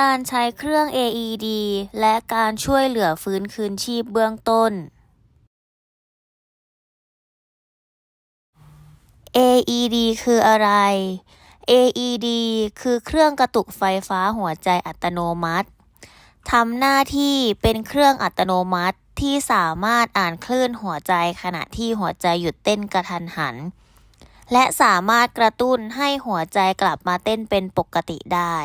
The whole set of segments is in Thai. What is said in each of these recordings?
การใช้เครื่อง AED และการช่วยเหลือฟื้นคืนชีพเบื้องต้น AED คืออะไร AED คือเครื่องกระตุกไฟฟ้าหัวใจอัตโนมัติทำหน้าที่เป็นเครื่องอัตโนมัติที่สามารถอ่านคลื่นหัวใจขณะที่หัวใจหยุดเต้นกระทันหัน และสามารถกระตุ้นให้หัวใจกลับมาเต้นเป็นปกติได้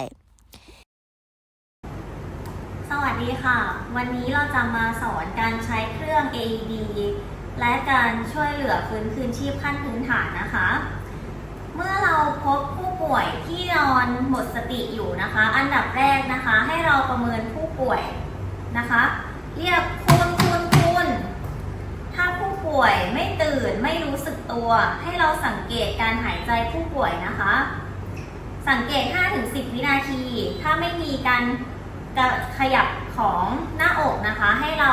สวัส ดีค่ะ วันนี้เราจะมาสอนการใช้เครื่อง AED และการช่วยเหลือฟื้นคืนชีพขั้นพื้นฐานนะคะ เมื่อเราพบผู้ป่วยที่นอนหมดสติอยู่นะคะ อันดับแรกนะคะ ให้เราประเมินผู้ป่วยนะคะ เรียกคุณคุณคุณถ้าผู้ป่วยไม่ตื่นไม่รู้สึกตัว ให้เราสังเกตการหายใจผู้ป่วยนะคะ สังเกต 5-10 วินาที ถ้าไม่มีการ กระขยับของหน้าอกนะคะ ให้เรา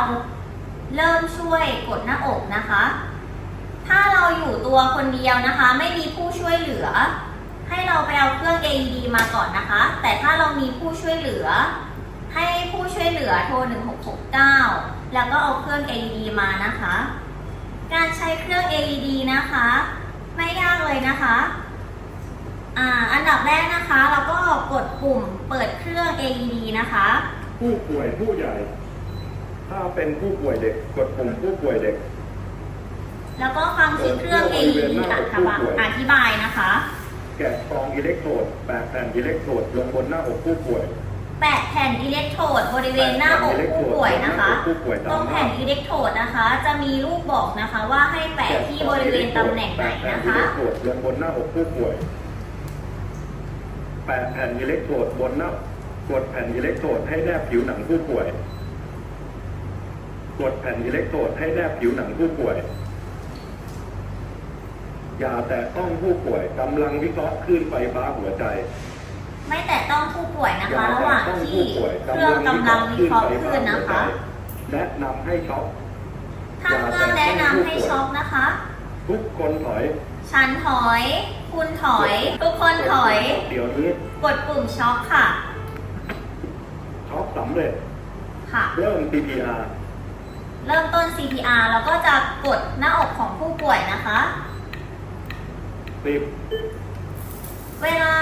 เริ่มช่วยกดหน้าอกนะคะ ถ้าเราอยู่ตัวคนเดียวนะคะ ไม่มีผู้ช่วยเหลือ ให้เราไปเอาเครื่อง AED มาก่อนนะคะ แต่ถ้าเรามีผู้ช่วยเหลือ ให้ผู้ช่วยเหลือโทร 1669 แล้วก็เอาเครื่อง AED มานะคะ การใช้เครื่อง AED นะคะ ไม่ยากเลยนะคะ อ่าอันดับแรกนะคะเราก็กดปุ่มเปิดเครื่อง AED นะคะ ผู้ป่วยผู้ใหญ่ ถ้าเป็นผู้ป่วยเด็กกดปุ่มผู้ป่วยเด็ก แล้วก็ฟังที่เครื่อง AED อธิบายอธิบายนะคะ แกะกรองอิเล็กโทรดแปะแผ่นอิเล็กโทรดลงบนหน้าอกผู้ป่วย แปะแผ่นอิเล็กโทรดบริเวณหน้าอกผู้ป่วยนะคะผู้ป่วยตตารมงหแผ่น้านอิเล็กโทรดนะคะ จะมีรูปบอกนะคะว่าให้แปะที่บริเวณตำแหน่งไหนแปะนะแผ่นอิคะเล็กโทรดลงบนหน้าอกผู้ป่วย แปะแผ่นอิเล็กโทรดบนหน้ากดแผ่นอิเล็กโทรดให้แนบผิวหนังผู้ป่วย กดแผ่นอิเล็กโทรดให้แนบผิวหนังผู้ป่วย อย่าแตะต้องผู้ป่วยกำลังวิเคราะห์คลื่นไฟฟ้าหัวใจ ไม่แต่ต้องผู้ป่วยนะอย่าคะ ระหว่างแตะต้องที่ผู้ป่วยเครื่องกำลังวิเคราะห์คลื่นนะคะ แนะนำให้ช็อปถ้าเครื่องแนะนำให้ช็อปนะคะ ทุกคนถอย ฉันถอย คุณถอย ทุกคนถอย เดี๋ยวนี้กดปุ่มช็อปค่ะ ช็อปสำเร็จ ค่ะ เริ่ม CPR เริ่มต้น CPR แล้วก็จะกดหน้าอกของผู้ป่วยนะคะ10เวลา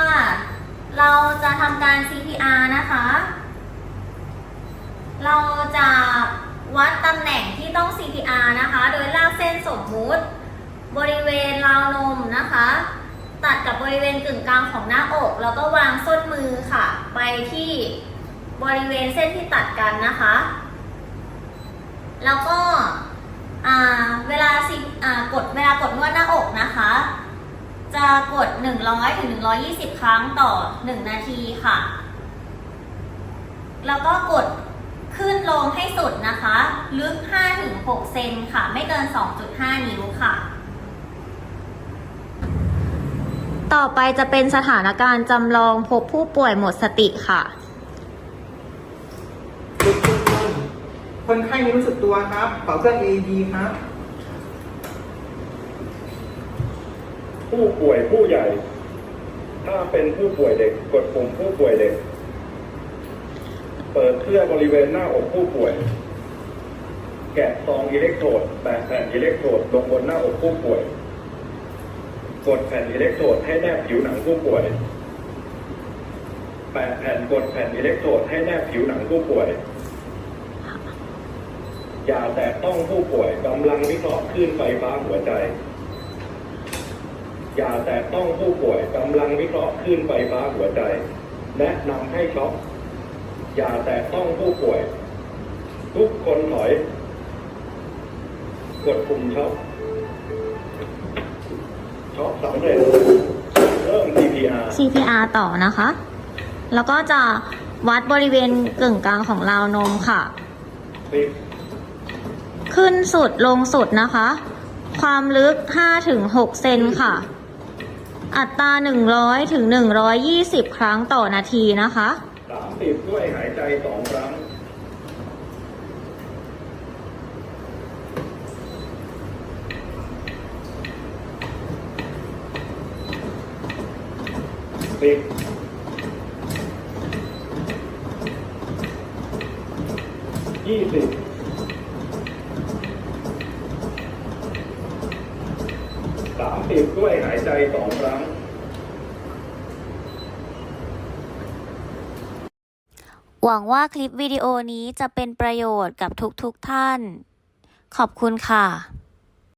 เราจะทำการ CPR นะคะ เราจะวัดตำแหน่งที่ต้อง CPR นะคะ โดยลากเส้นสมมุติ บริเวณราวนมนะคะ ตัดกับบริเวณกึ่งกลางของหน้าอก แล้วก็วางส้นมือค่ะ ไปที่บริเวณเส้นที่ตัดกันนะคะ แล้วก็เวลาสิกดเวลากดนวดหน้าอกนะคะ จะกด 100ถึง120 ครั้งต่อ 1 นาทีค่ะ แล้วก็กดขึ้นลงให้สุดนะคะ ลึก 5-6 เซนค่ะ ไม่เกิน 2.5 นิ้วค่ะ ต่อไปจะเป็นสถานการณ์จำลองพบผู้ป่วยหมดสติค่ะ ลุกขึ้นขึ้นคนไข้ไม่รู้สึกตัวครับเป่าเครื่อง AED ครับ ผู้ป่วยผู้ใหญ่ ถ้าเป็นผู้ป่วยเด็กกดปุ่มผู้ป่วยเด็ก เปิดเครื่องบริเวณหน้าอกผู้ป่วย แกะซองอิเล็กโทรดแปะแผ่นอิเล็กโทรดลงบนหน้าอกผู้ป่วย กดแผ่นอิเล็กโทรดให้แนบผิวหนังผู้ป่วยแปะแผ่นกดแผ่นอิเล็กโทรดให้แนบผิวหนังผู้ป่วย อย่าแตะต้องผู้ป่วยกำลังวิเคราะห์คลื่นไฟฟ้าหัวใจ อย่าแตะต้องผู้ป่วยกำลังวิเคราะห์คลื่นไฟฟ้าหัวใจ แนะนำให้ช็อปอย่าแตะต้องผู้ป่วย ทุกคนถอย กดปุ่มช็อป ช็อปสำเร็จเริ่ม CPR CPR ต่อนะคะ แล้วก็จะวัดบริเวณกึ่งกลางของราวนมค่ะ ขึ้นสุดลงสุดนะคะ ความลึก 5-6 เซนค่ะ อัตรา 100 ถึง 120 ครั้งต่อนาทีนะคะสามสิบด้วยหายใจสองครั้ง สิบยี่สิบสามสิบด้วยหายใจสองครั้งหวังว่าคลิปวิดีโอนี้จะเป็นประโยชน์กับทุกๆทท่าน ขอบคุณค่ะ